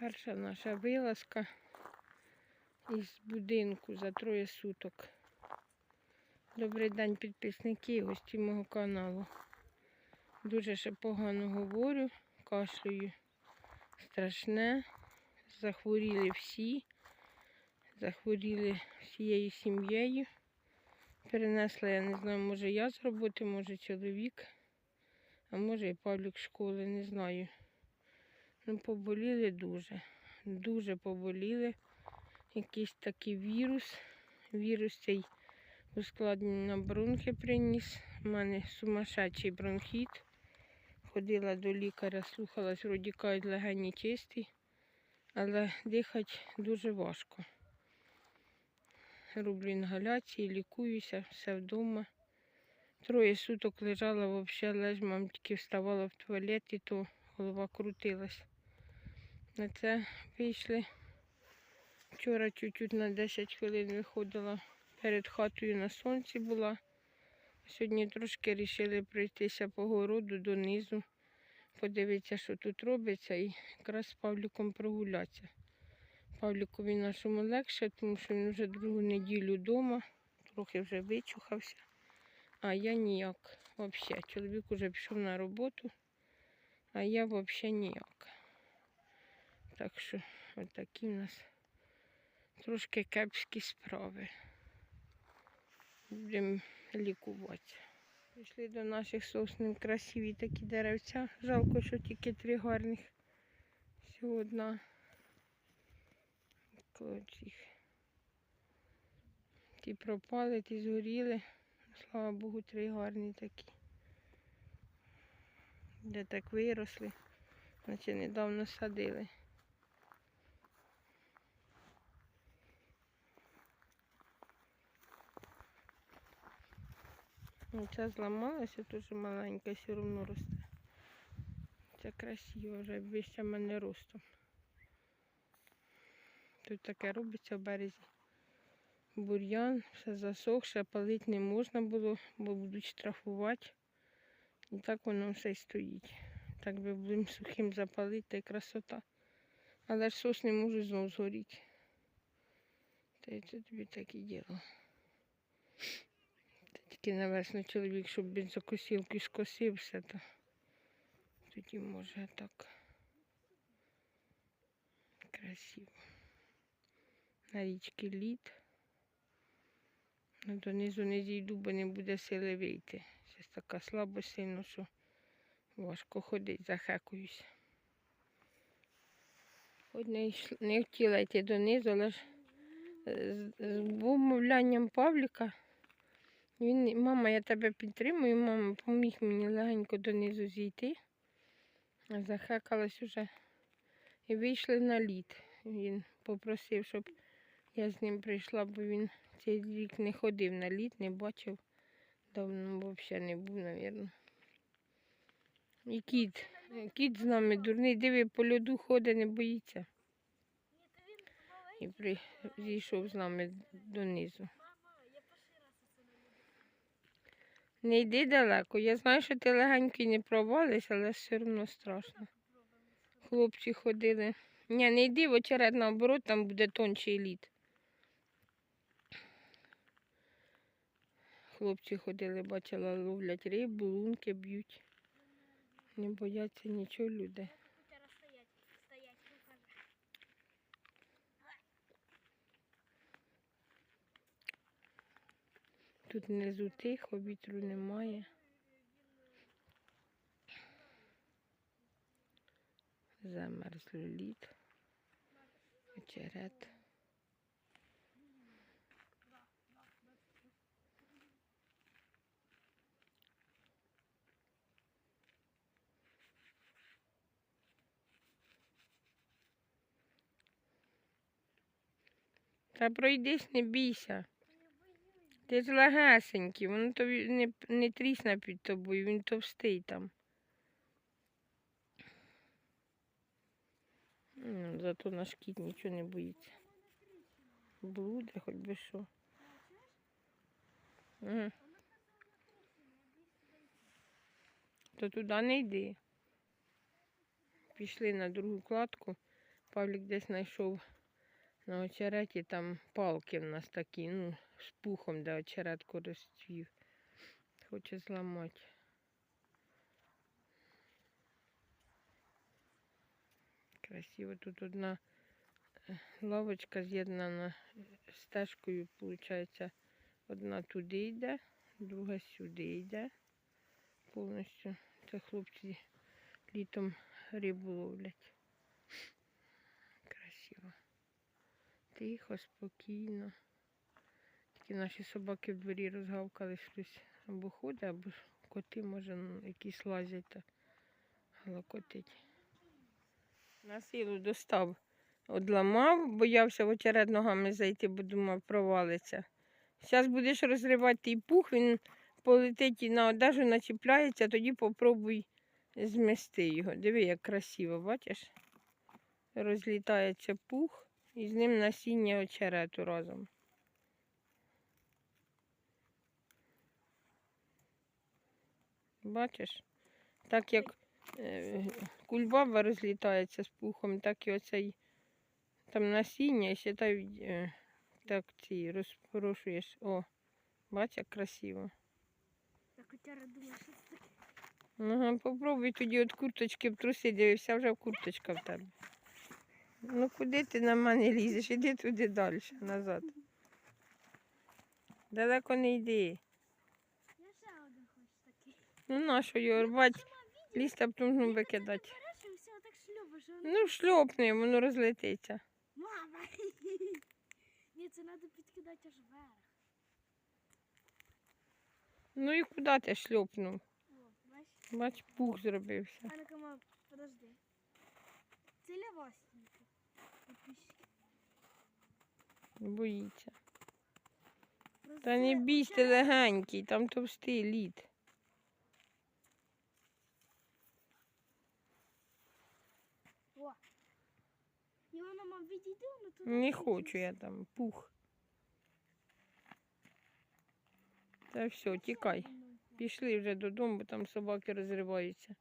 Перша наша вилазка із будинку за троє суток. Добрий день, підписники і гості мого каналу. Дуже ще погано говорю, кашлюю страшне. Захворіли всі. Захворіли всією сім'єю. Перенесла, я не знаю, може я з роботи, може чоловік, а може і Павлік школи, не знаю. Ну, поболіли дуже. Дуже поболіли. Якийсь такий вірус. Вірус цей ускладнення бронхи приніс. У мене сумасшедший бронхіт. Ходила до лікаря, слухалась, вроді кажуть, легені чисті, але дихати дуже важко. Роблю інгаляції, лікуюся, все вдома. Троє суток лежала взагалі лежмом, тільки вставала в туалет і то голова крутилась. На це вийшли. Вчора чуть-чуть на 10 хвилин виходила перед хатою на сонці була. Сьогодні трошки вирішили пройтися по городу донизу, подивитися, що тут робиться, і якраз з Павліком прогулятися. Павлікові нашому легше, тому що він вже другу неділю вдома, трохи вже вичухався, а я ніяк. Взагалі, чоловік вже пішов на роботу, а я взагалі ніяк. Так що отакі в нас трошки кепські справи. Будемо лікувати. Прийшли до наших соснів красиві такі деревця. Жалко, що тільки три гарних. Всього одна. Ті пропали, ті згоріли. Слава Богу, три гарні такі. Де так виросли, наче недавно садили. Ну, Ця зламалася, дуже маленька, все одно росте. Це красиво, вже вище мене ростом. Тут таке робиться в березі. Бур'ян, все засохше, палити не можна було, бо будуть штрафувати. І так воно все стоїть. Так би будемо сухим запалити, та й красота. Але ж сосни можуть знову згоріти. Та й це тобі так і діло. Та тільки навесно чоловік, щоб бензокосілки скосився, то тоді може так красиво. На річці лід. Ну, донизу не зійду, бо не буде сили вийти. Щось така слабо сильно, що важко ходить, захекуюсь. Хоч не, не хотіла йти донизу, але ж з, вмовлянням Павліка. Він, мама, я тебе підтримую, мама, поміг мені легенько донизу зійти. Захекалась уже. І вийшли на лід. Він попросив, щоб я з ним прийшла, бо він цей рік не ходив на лід, не бачив. Давно взагалі не був, мабуть. І кіт. Кіт з нами дурний, диви, по льоду ходить, не боїться. І при... зійшов з нами донизу. Не йди далеко. Я знаю, що ти легенько не провалиш, але все одно страшно. Хлопці ходили. Ні, не йди в очеред наоборот, там буде тонший лід. Хлопці ходили, бачила, ловлять рибу, лунки б'ють. Не бояться нічого люди. Тут внизу тихо, вітру немає. Замерзло лід, очерет. Та пройдись, не бійся. Ти ж легесенький, воно тобі не, не трісне під тобою, він товстий там. Ну, зато наш кіт нічого не боїться. Блуде, хоч би що. Ага. То туди не йди. Пішли на другу кладку. Павлік десь знайшов на очереті там палки в нас такі, ну, з пухом, де очерет користів. Хоче зламати. Красиво. Тут одна е, лавочка з'єднана стежкою, виходить, одна туди йде, друга сюди йде. Повністю. Це хлопці літом рибу ловлять. Тихо, спокійно. Тільки наші собаки в дворі розгавкали щось або ходить, або коти, може, якісь лазять та галакотить. На силу достав, одламав, боявся в очеред ногами зайти, бо думав, провалиться. Зараз будеш розривати той пух, він полетить і на одежу начіпляється, тоді попробуй змести його. Диви, як красиво, бачиш? Розлітається пух і з ним насіння очерету разом. Бачиш? Так як е, кульбаба розлітається з пухом, так і оцей там насіння, і ще так, е, так ці розпорошуєш. О, бач, як красиво. Я таке. Ага, попробуй тоді от курточки в труси дивився, вже курточка в тебе. Ну куди ти на мене лізеш? Іди туди далі, назад. Далеко не йди. Я ще один хочу такий. Ну нащо його рвати, лізь та потім викидати. Ну шльопни, воно розлетиться. Мама! Ні, це треба підкидати аж вверх. Ну і куди ти шльопнув? Бач, пух зробився. А ну-ка, мам, подожди. Це для вас тільки. Підписчики. Боїться. Та не бійся легенький, там товстий лід. О. Воно туди. Не хочу я там, пух. Та все, тікай. один хочу. Пішли вже додому, бо там собаки розриваються.